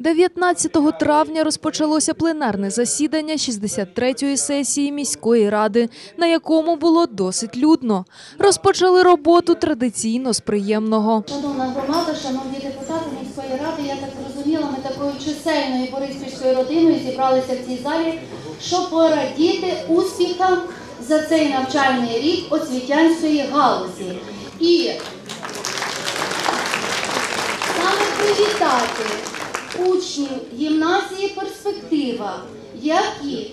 19 травня розпочалося пленарне засідання 63-ї сесії міської ради, на якому було досить людно. Розпочали роботу традиційно з приємного. Шановна громада, шановні депутати міської ради, я так зрозуміла, ми такою чисельною бориспільською родиною зібралися в цій залі, щоб порадіти успіхам за цей навчальний рік освітянської галузі. І привітати учнів гімназії Перспектива, які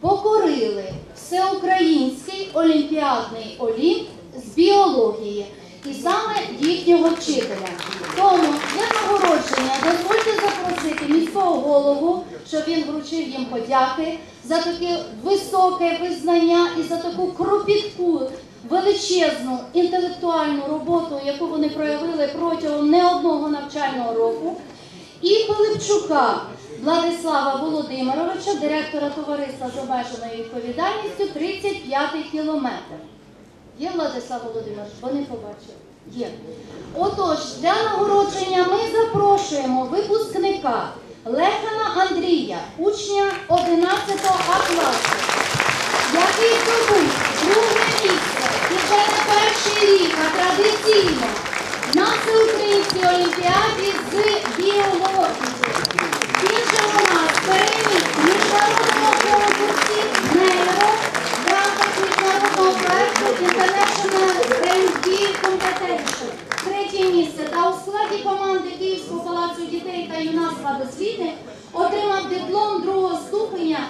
покорили всеукраїнський олімпіадний олімп з біології і саме їхнього вчителя. Тому для нагородження дозвольте запросити міського голову, щоб він вручив їм подяки за таке високе визнання і за таку кропітку величезну інтелектуальну роботу, яку вони проявили протягом не одного навчального року. І Пилипчука Владислава Володимировича, директора товариства з обмеженою відповідальністю, 35-й кілометр. Є Владислав Володимирович, бо не побачив. Є. Отож, для нагородження ми запрошуємо випускника Лехана Андрія, учня 11 А класу, який здобув друге місце і вже перший рік, а традиційно на всеукраїнській олімпіаді з біології. Він же у нас переміг міжнародного конкурсі НЕЙРО в рамках міжнародного проекту International BNP Competition. Третє місце та у складі команди Київського палацу дітей та юнацтва досвіти отримав диплом другого ступеня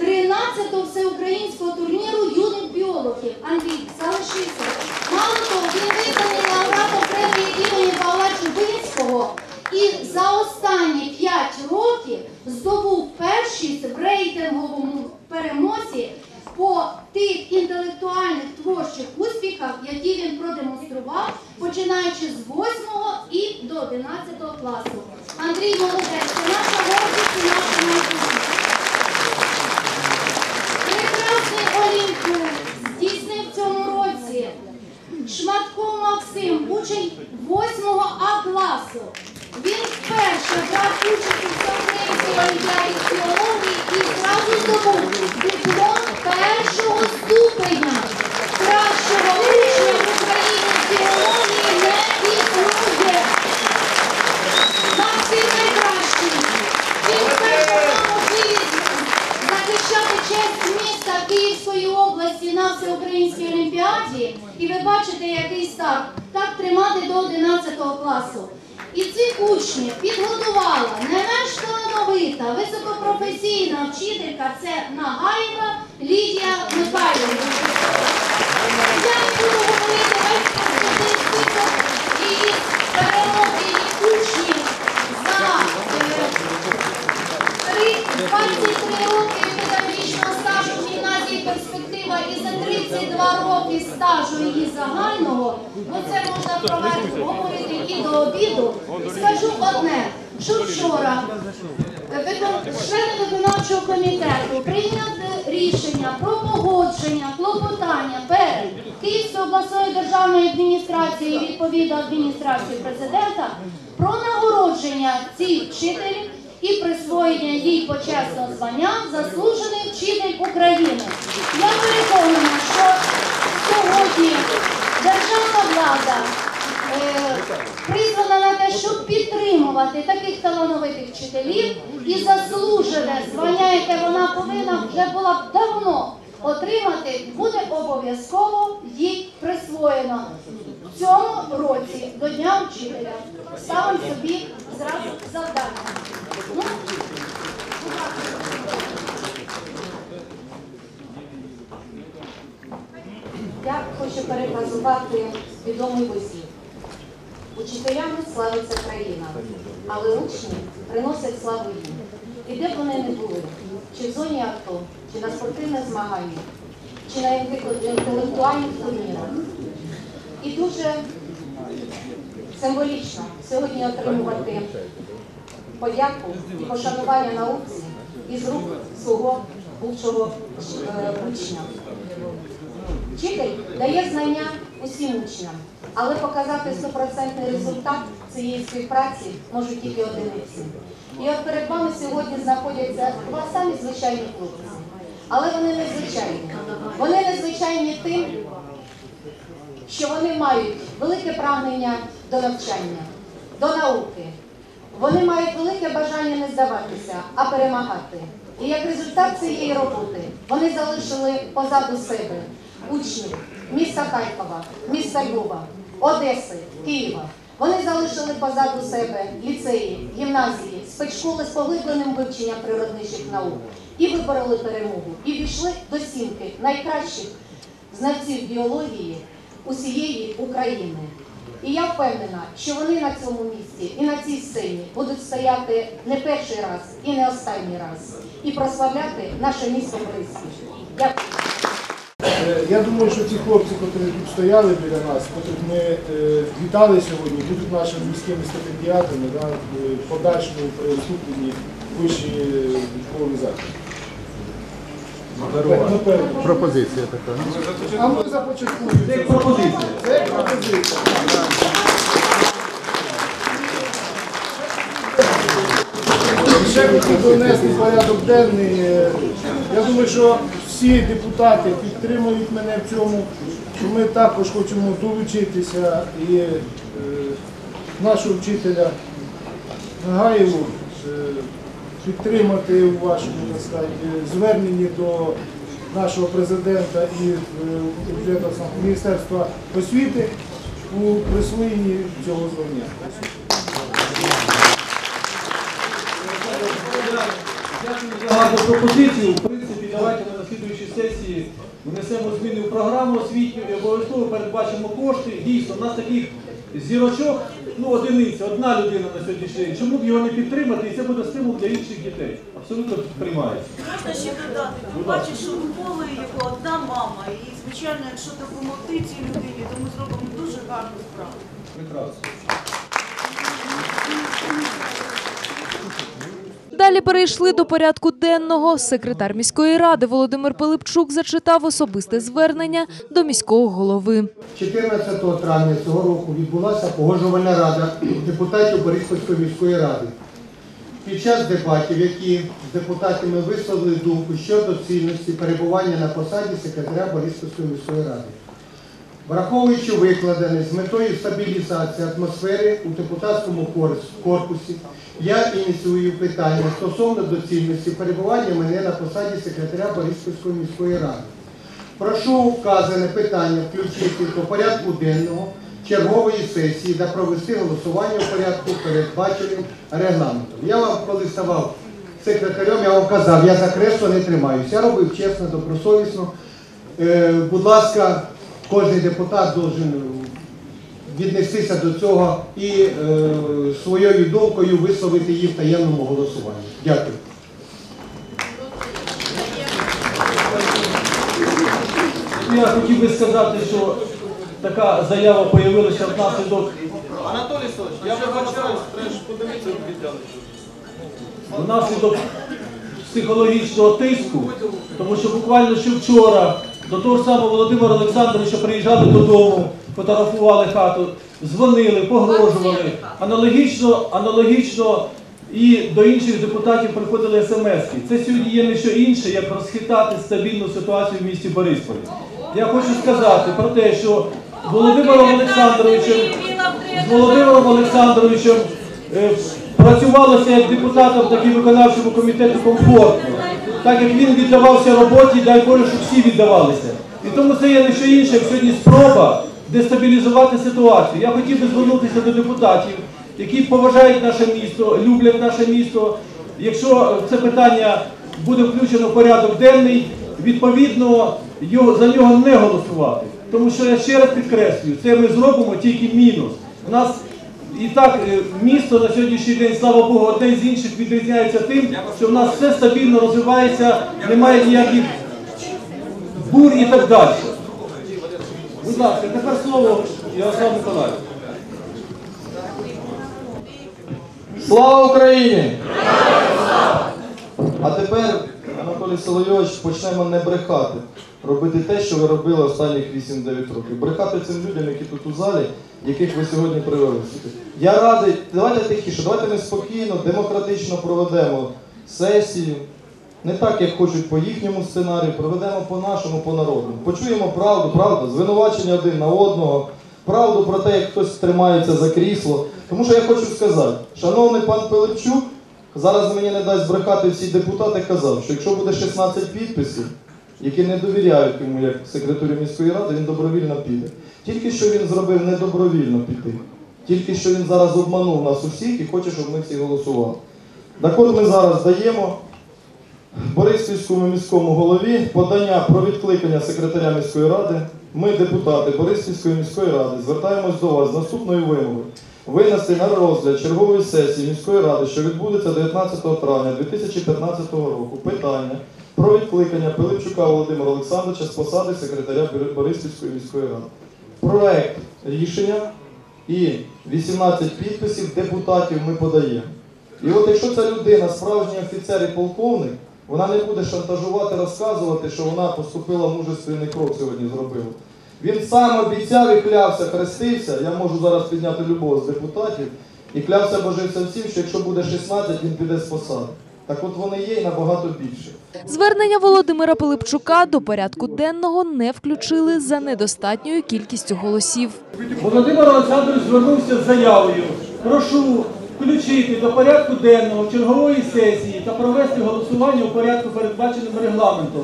13-го всеукраїнського турніру юних біологів. Андрій, залишився. Мало того, він визнаний лауреатом премії імені Павла Чубинського і за останні 5 років здобув першість в рейтинговому перемозі по тих інтелектуальних творчих успіхах, які він продемонстрував, починаючи з 8 і до 11 класу. Андрій молодець, це наша гордість і наша майбутнє. Прекрасний Олімпіад здійснив в цьому році Шматко Максим, учень 8 А класу. Він вперше брав участь у диплом першого ступеня. Кращого учня в Україні з біології не існує. Максим найкращий. Він захищати честь міста Київської області на всеукраїнській олімпіаді. І ви бачите, який старт. Так тримати до 11 класу. І цих учнів підготувала не менш талановита, високопрофесійна вчителька це Нагаєва Лідія Михайлівна. Я буду говорити 32 роки стажу її загального, бо це можна провести, говорити і до обіду. Скажу одне, що вчора члени виконавчого комітету прийняли рішення про погодження клопотання перед Київською обласною державною адміністрацією і відповідно адміністрацією президента про нагородження цих вчителів і присвоєння їй почесного звання заслужений вчитель України. Я переконана, що сьогодні державна влада е, призвана на те, щоб підтримувати таких талановитих вчителів і заслужене звання, яке вона повинна вже була б давно отримати, буде обов'язково їй присвоєно в цьому році до Дня вчителя. Ставимо собі зразу завдання. Ну, будь ласка. Перефразувати відомий вислів. Учителями славиться країна, але учні приносять славу їм. І де б вони не були, чи в зоні АТО, чи на спортивних змаганнях, чи на інтелектуальних турнірах. І дуже символічно сьогодні отримувати подяку і пошанування науці із рук свого бувшого е, учня. Вчитель дає знання усім учням, але показати стопроцентний результат цієї співпраці можуть тільки одиниці. І от перед вами сьогодні знаходяться два самі звичайні хлопці. Але вони незвичайні. Вони незвичайні тим, що вони мають велике прагнення до навчання, до науки. Вони мають велике бажання не здаватися, а перемагати. І як результат цієї роботи вони залишили позаду себе учнів міста Харкова, міста Львова, Одеси, Києва. Вони залишили позаду себе ліцеї, гімназії, спецшколи з поглибленим вивченням природничих наук і вибороли перемогу, і війшли до сімки найкращих знавців біології усієї України. І я впевнена, що вони на цьому місці і на цій сцені будуть стояти не перший раз і не останній раз і прославляти наше місто Бориспіль. Дякую. Е, Я думаю, що ці хлопці, які тут стояли біля нас, яких ми е, вітали сьогодні, будуть нашими міськими стипендіатами да, в подальшому при вступленні в вищі військові заклади. Пропозиція така. А ми започаткуємо. Це пропозиція. Це пропозиція. Ще хотів донести порядок денний. Я думаю, що всі депутати підтримують мене в цьому, що ми також хочемо долучитися і е, нашого вчителя Нагаєву е, підтримати у вашому сказати, зверненні до нашого президента і е, Міністерства освіти у присвоєнні цього звання. Дякую за пропозицію. В давайте ми на слідуючій сесії внесемо зміни в програму освітню і обов'язково передбачимо кошти. Дійсно, у нас таких зірочок, ну одиниця, одна людина на сьогоднішній день. Чому б його не підтримати? І це буде стимул для інших дітей. Абсолютно приймається. Можна ще додати, ти бачиш, що виховує його одна мама, і звичайно, якщо допомогти цій людині, то ми зробимо дуже гарну справу. Прекрасно. Далі перейшли до порядку денного. Секретар міської ради Володимир Пилипчук зачитав особисте звернення до міського голови. 14 травня цього року відбулася погоджувальна рада депутатів Бориспільської міської ради. Під час дебатів, які з депутатами висловили думку щодо цінності перебування на посаді секретаря Бориспільської міської ради. Враховуючи викладене з метою стабілізації атмосфери у депутатському корпусі, я ініціюю питання стосовно доцільності перебування мене на посаді секретаря Бориспільської міської ради. Прошу вказане питання включити до порядку денного чергової сесії та провести голосування у порядку передбаченим регламентом. Я вам, коли ставав секретарем, я вам казав, я за кресло не тримаюся. Я робив чесно, добросовісно. Е, будь ласка, кожен депутат должен віднестися до цього і е, своєю думкою висловити її в таємному голосуванні. Дякую. Ну, Я хотів би сказати, що така заява появилася внаслідок Анатолій Савич, я вибачаюсь, треба ж подивитися внаслідок психологічного тиску, тому що буквально ще вчора до того ж самого Володимира Олександровича приїжджали додому, фотографували хату, дзвонили, погрожували. Аналогічно, аналогічно і до інших депутатів приходили смс-ки. Це сьогодні є не що інше, як розхитати стабільну ситуацію в місті Борисполі. Я хочу сказати про те, що Володимиром Олександровичем з Володимиром Олександровичем е, працювалося як депутатом, так і виконавчому комітету комфортно. Так як він віддавався роботі, дай Боже, щоб всі віддавалися. І тому це є не що інше, як сьогодні спроба дестабілізувати ситуацію. Я хотів би звернутися до депутатів, які поважають наше місто, люблять наше місто. Якщо це питання буде включено в порядок денний, відповідно його, за нього не голосувати. Тому що я ще раз підкреслюю, це ми зробимо тільки мінус. У нас і так е, місто на сьогоднішній день, слава Богу, одне з інших відрізняється тим, що в нас все стабільно розвивається, немає ніяких бур і так далі. Будь ласка, тепер слово Ярослав Миколаївич. Слава Україні! А тепер, Анатолій Соловйович, почнемо не брехати, робити те, що ви робили останніх 8-9 років. Брехати цим людям, які тут у залі, яких ви сьогодні привели. Я радий, давайте тихіше, давайте ми спокійно, демократично проведемо сесію. Не так, як хочуть по їхньому сценарію, проведемо по нашому, по народному. Почуємо правду, правду, звинувачення один на одного, правду про те, як хтось тримається за крісло. Тому що я хочу сказати, шановний пан Пилипчук, зараз мені не дасть брехати всі депутати, казав, що якщо буде 16 підписів, які не довіряють йому як секретарю міської ради, він добровільно піде. Тільки що він зробив недобровільно піти. Тільки що він зараз обманув нас усіх і хоче, щоб ми всі голосували. Так от ми зараз даємо Бориспільському міському голові подання про відкликання секретаря міської ради. Ми, депутати Бориспільської міської ради, звертаємось до вас з наступною вимогою. Винести на розгляд чергової сесії міської ради, що відбудеться 19 травня 2015 року, питання про відкликання Пилипчука Володимира Олександровича з посади секретаря Бори- Бориспільської міської ради. Проект рішення і 18 підписів депутатів ми подаємо. І от якщо ця людина справжній офіцер і полковник, вона не буде шантажувати, розказувати, що вона поступила мужественний крок сьогодні зробила. Він сам обіцяв і клявся, хрестився. Я можу зараз підняти любого з депутатів і клявся божився всім, що якщо буде 16, він піде з посади. Так от вони є і набагато більше. Звернення Володимира Пилипчука до порядку денного не включили за недостатньою кількістю голосів. Володимир Олександрович звернувся з заявою. Прошу включити до порядку денного чергової сесії та провести голосування у порядку, передбаченим регламентом,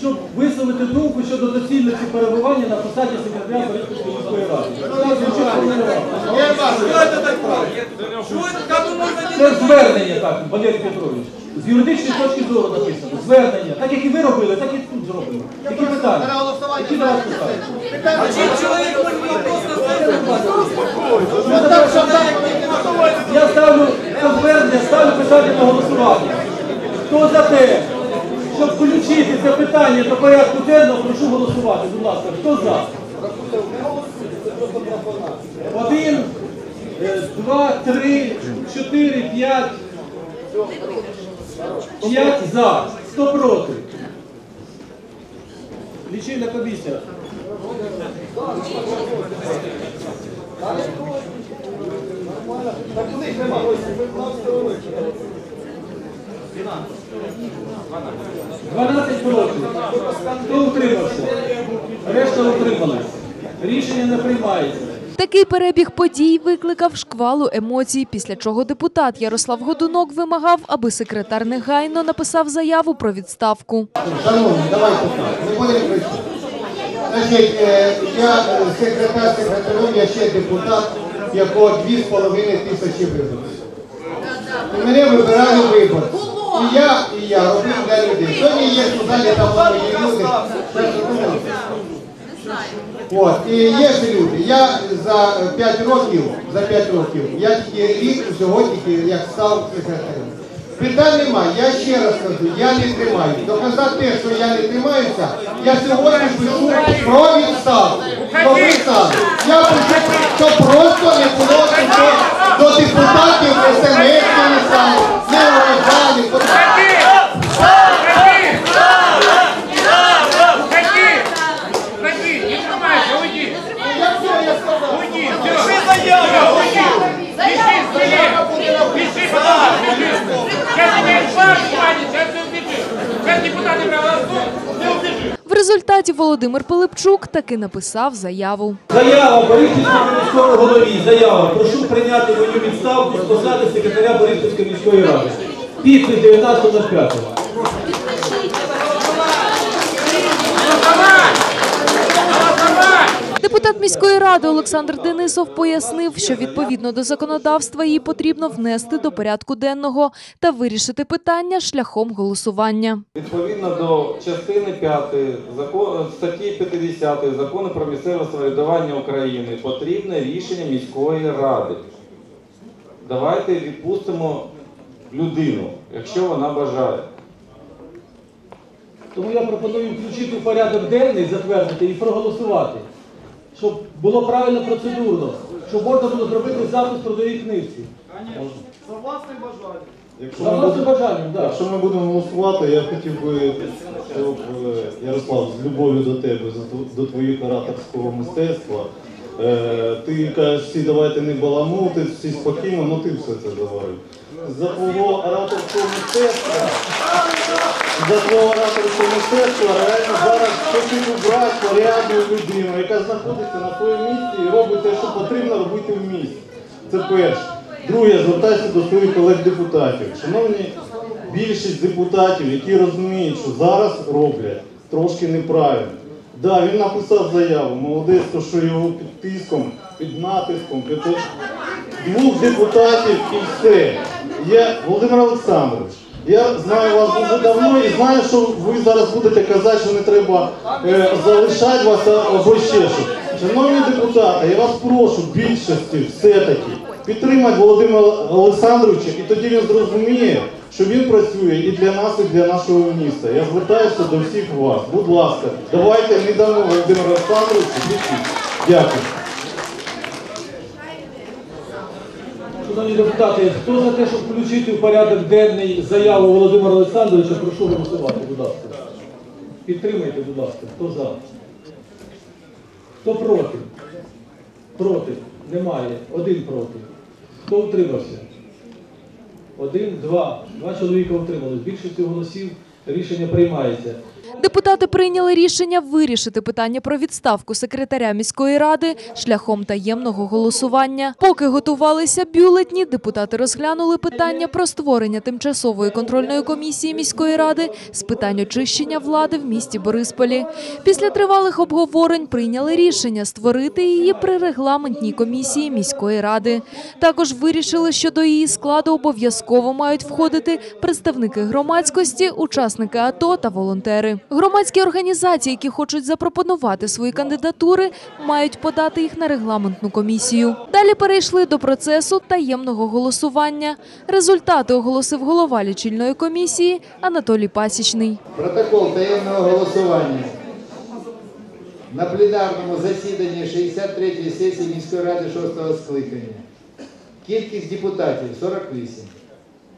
щоб висловити думку щодо доцільності перебування на посаді секретаря Бориспільської міської ради. Це звернення, так, Валерій Петрович. З юридичної точки зору написано. Звернення. Так як і ви робили, так і тут зроблено. Які питання? Які до вас питання? Я ставлю це звернення, ставлю питання на голосування. Хто за те, щоб включити це питання до порядку денного, прошу голосувати. Будь ласка, хто за? Один, е, два, три, чотири, п'ять. П'ять за. Хто проти? Лічильна комісія. Так у них нема гостей, ми нас. 12 проти. Хто утримався? Решта утрималась. Рішення не приймається. Такий перебіг подій викликав шквалу емоцій, після чого депутат Ярослав Годунок вимагав, аби секретар негайно написав заяву про відставку. Шановні, давайте так, не кричати. Значить, е, я е, секретар секретарем, я ще депутат, якого 2,5 тисячі виборців. І мене вибирали виборці. І я, і я робив для людей. Сьогодні є тут залі там мої люди. От, і є ж люди. Я за 5 років, за 5 років, я тільки рік сьогодні як став секретарем. Питань немає, я ще раз кажу, я не тримаю. Доказати те, що я не тримаюся, я сьогодні пишу про відставку. Про відставку. Я пишу, що просто не було до, до депутатів смс не стало, не вважали. Я результаті Володимир Пилипчук таки написав заяву. Заява Борисівської міського голові. Заява. Прошу прийняти мою відставку з посади секретаря Борисівської міської ради. Підпис 19.05. Депутат міської ради Олександр Денисов пояснив, що відповідно до законодавства її потрібно внести до порядку денного та вирішити питання шляхом голосування. Відповідно до частини 5 статті 50 закону про місцеве самоврядування України потрібне рішення міської ради. Давайте відпустимо людину, якщо вона бажає. Тому я пропоную включити в порядок денний, затвердити і проголосувати, щоб було правильно процедурно, щоб можна було зробити запис трудовій книжці. За власним бажанням. Якщо За ми, власним будемо, бажанням, так. якщо ми будемо голосувати, я хотів би, щоб е, Ярослав, з любов'ю до тебе, за тв- до твоїх ораторського мистецтва. Е, ти кажеш, всі давайте не баламути, всі спокійно, ну ти все це говорив. За твого ораторського мистецтва, за твого ораторського мистецтва реально зараз хочу убрати порядну людину, яка знаходиться на своєму місці і робить те, що потрібно робити в місті. Це перше. Друге, звертаюся до своїх колег-депутатів. Шановні більшість депутатів, які розуміють, що зараз роблять трошки неправильно. Да, він написав заяву, молодець, то що його під тиском, під натиском, під двох депутатів і все. Я, Володимир Олександрович, я знаю вас дуже давно і знаю, що ви зараз будете казати, що не треба е, залишати вас або ще щось. Шановні депутати, я вас прошу більшості все-таки підтримати Володимира Олександровича, і тоді він зрозуміє, що він працює і для нас, і для нашого міста. Я звертаюся до всіх вас. Будь ласка, давайте не дамо Володимиру Олександровичу. Дякую. Шановні депутати, хто за те, щоб включити в порядок денний заяву Володимира Олександровича, прошу голосувати, будь ласка. Підтримайте, будь ласка. Хто за? Хто проти? Проти? Немає. Один проти. Хто утримався? Один, два. Два чоловіка утримались. Більшістю голосів рішення приймається. Депутати прийняли рішення вирішити питання про відставку секретаря міської ради шляхом таємного голосування. Поки готувалися бюлетні, депутати розглянули питання про створення тимчасової контрольної комісії міської ради з питань очищення влади в місті Борисполі. Після тривалих обговорень прийняли рішення створити її при регламентній комісії міської ради. Також вирішили, що до її складу обов'язково мають входити представники громадськості, учасники АТО та волонтери. Громадські організації, які хочуть запропонувати свої кандидатури, мають подати їх на регламентну комісію. Далі перейшли до процесу таємного голосування. Результати оголосив голова лічильної комісії Анатолій Пасічний. Протокол таємного голосування на пленарному засіданні 63-ї сесії міської ради 6-го скликання. Кількість депутатів 48.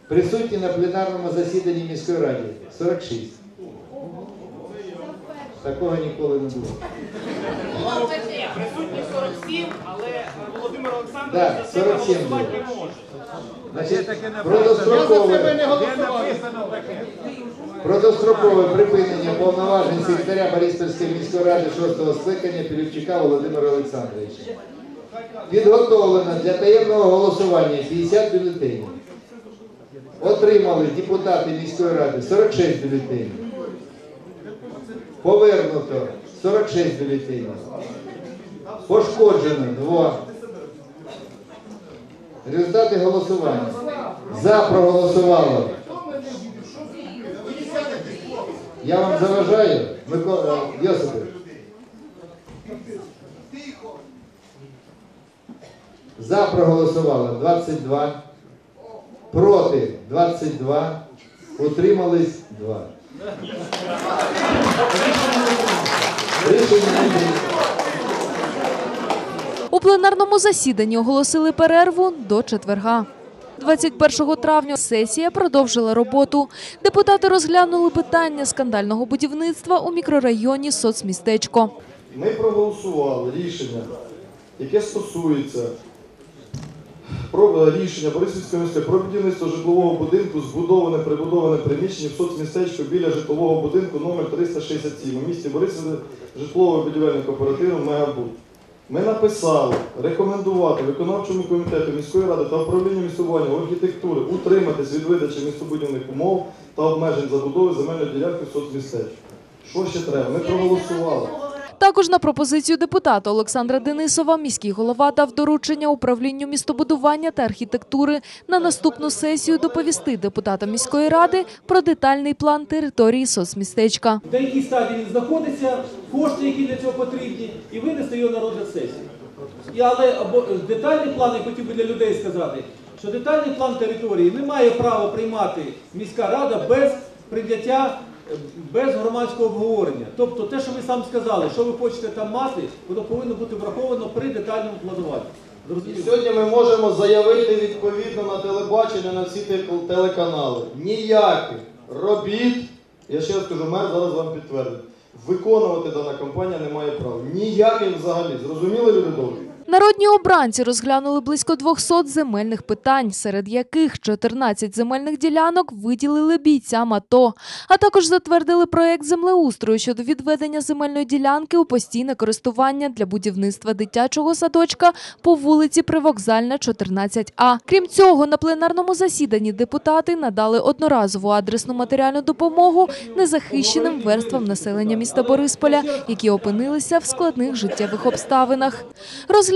Присутні на пленарному засіданні міської ради 46. Такого ніколи не було. Присутні 47, але Володимир Олександрович Да, за себе 47 голосувати не може. Значить, про дострокове, про припинення повноважень секретаря Бориспільської міської ради 6-го скликання Піліпчука Володимира Олександровича. Підготовлено для таємного голосування 50 бюлетенів. Отримали депутати міської ради 46 бюлетенів. Повернуто 46 бюлетенів. Пошкоджено 2. Результати голосування. За проголосувало. Я вам заважаю, Микола Йосипович. За проголосувало 22, проти 22, утримались 2. У пленарному засіданні оголосили перерву до четверга. 21 травня сесія продовжила роботу. Депутати розглянули питання скандального будівництва у мікрорайоні соцмістечко. Ми проголосували рішення, яке стосується про рішення Борисівської міської про будівництво житлового будинку, збудоване прибудоване приміщення в соцмістечку біля житлового будинку номер 367 у місті Борисові житловий будівельний кооператив Мегабуд. Ми написали рекомендувати виконавчому комітету міської ради та управлінню містобудування архітектури утриматись від видачі містобудівних умов та обмежень забудови земельної ділянки в соцмістечку. Що ще треба? Ми проголосували. Також на пропозицію депутата Олександра Денисова міський голова дав доручення управлінню містобудування та архітектури на наступну сесію доповісти депутатам міської ради про детальний план території соцмістечка. В деякій стадії він знаходиться, кошти, які для цього потрібні, і винести його на розгляд сесії. Але або, детальний план, я хотів би для людей сказати, що детальний план території не має права приймати міська рада без прийняття, е, без громадського обговорення. Тобто те, що ви сам сказали, що ви хочете там мати, воно повинно бути враховано при детальному плануванні. І сьогодні ми можемо заявити відповідно на телебачення, на всі телеканали. Ніяких робіт, я ще раз кажу, мер зараз вам підтвердить. Виконувати дана компанія не має права. Ніяких взагалі. Зрозуміли люди добрі? Народні обранці розглянули близько 200 земельних питань, серед яких 14 земельних ділянок виділили бійцям АТО, а також затвердили проект землеустрою щодо відведення земельної ділянки у постійне користування для будівництва дитячого садочка по вулиці Привокзальна, 14А. Крім цього, на пленарному засіданні депутати надали одноразову адресну матеріальну допомогу незахищеним верствам населення міста Борисполя, які опинилися в складних життєвих обставинах.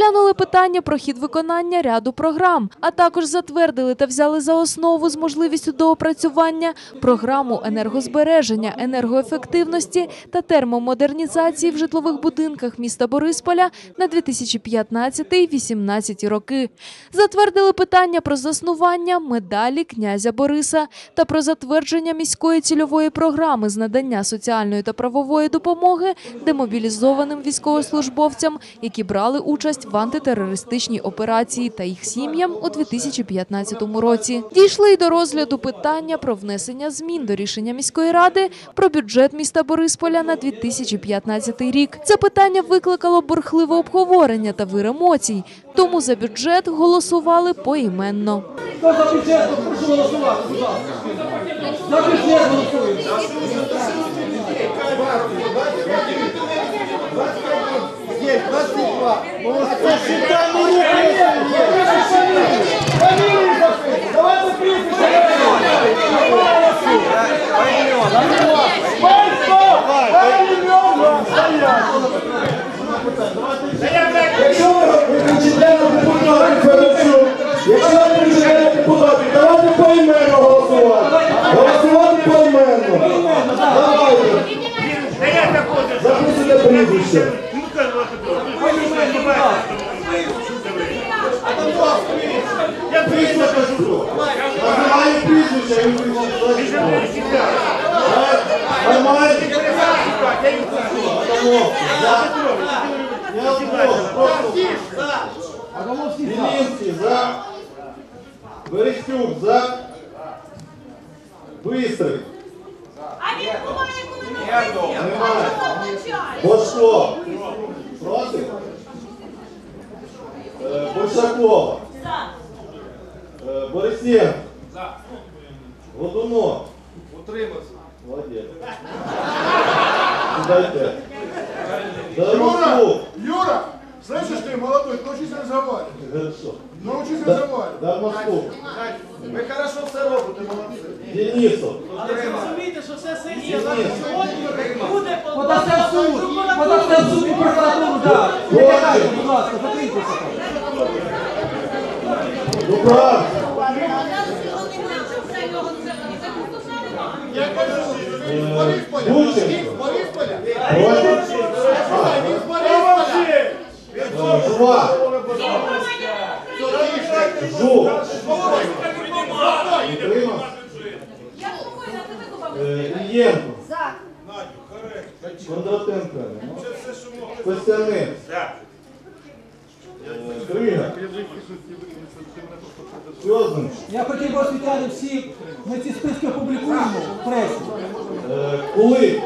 Розглянули питання про хід виконання ряду програм, а також затвердили та взяли за основу з можливістю доопрацювання програму енергозбереження, енергоефективності та термомодернізації в житлових будинках міста Борисполя на 2015-2018 роки. Затвердили питання про заснування медалі князя Бориса та про затвердження міської цільової програми з надання соціальної та правової допомоги демобілізованим військовослужбовцям, які брали участь в антитерористичній операції та їх сім'ям у 2015 році. Дійшли й до розгляду питання про внесення змін до рішення міської ради про бюджет міста Борисполя на 2015 рік. Це питання викликало бурхливе обговорення та вир емоцій, тому за бюджет голосували поіменно. Хто за бюджет, прошу голосувати, будь ласка. За бюджет голосуємо. Є, 22. Молодці. Сідаємо руки. Фамілії запишіть. Давайте прізвище. Якщо ви кричите на депутатів Федорчук, якщо ви кричите на депутатів, давайте поіменно голосувати. Голосувати поіменно. Давайте. Записуйте прізвище. Я прийшла кажу. Називаю прізвище, і ви кричите. Нормально. Я прошу, просто. Зеленський за. Берестюк за. Бистрий. А він буває, коли не Немає. Бошко. Проти? Е, Большакова. Е, Борисенко. Годунов. Утримався. Молодець. Дармослух. Юра, слышишь ты, молодой, научись разговаривать. Хорошо. Научись Да- разговаривать. Дармослух. Ви хорошо все робите, молодці. Денисов. Але зрозумійте, що це сесія сьогодні буде подасте в суд. Подасте в суд і прокуратуру, так. Не будь ласка, закрийтеся там. Дубрав. Я кажу, він з Борисполя. Він з Борисполя. Він з Борисполя. Е, Жува. Жук. Утримав. Е, Ільєнко. Кондратенко. Костяник. Крига. Сьозин. Я хотів би освітяти всі, ми ці списки опублікуємо в пресі. Е, Кулик.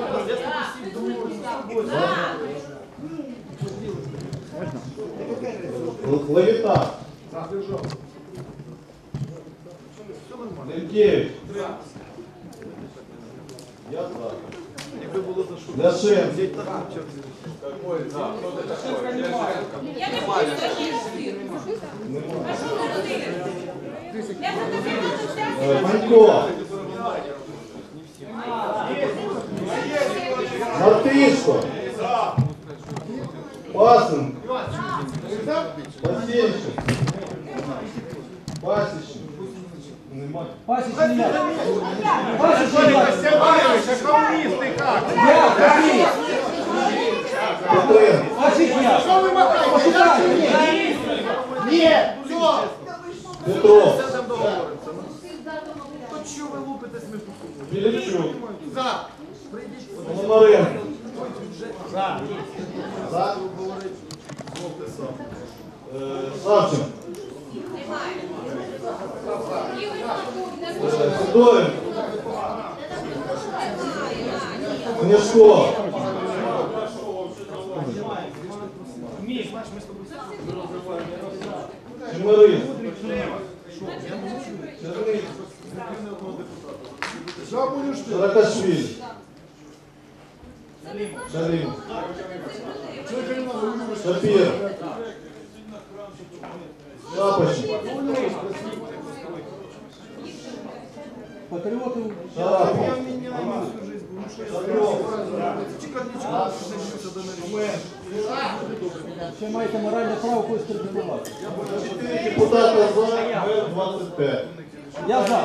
Л- Левіта. Левкевич. Я за. Ляшенко. Е, Манько. Мартишко. Пасенко. Пасенчик. Пасічник. Немає. Пасічний я. Пасічний я. Степанович, а коммунисты как? Я, такий. Петренко. Пасічний я. Что вы махаете? Почитай. Нет, все. Петров. Що ви лупитесь ми. За. Знаєш, ми з тобою розриваємо. Чмирин. Чмирин. Саакашвіль. Шарим. Шапір. Шапочник. Патриоты Шарапов. Шарапов. Ще маєте моральне право когось критикувати. Депутати за ми 25. Я за.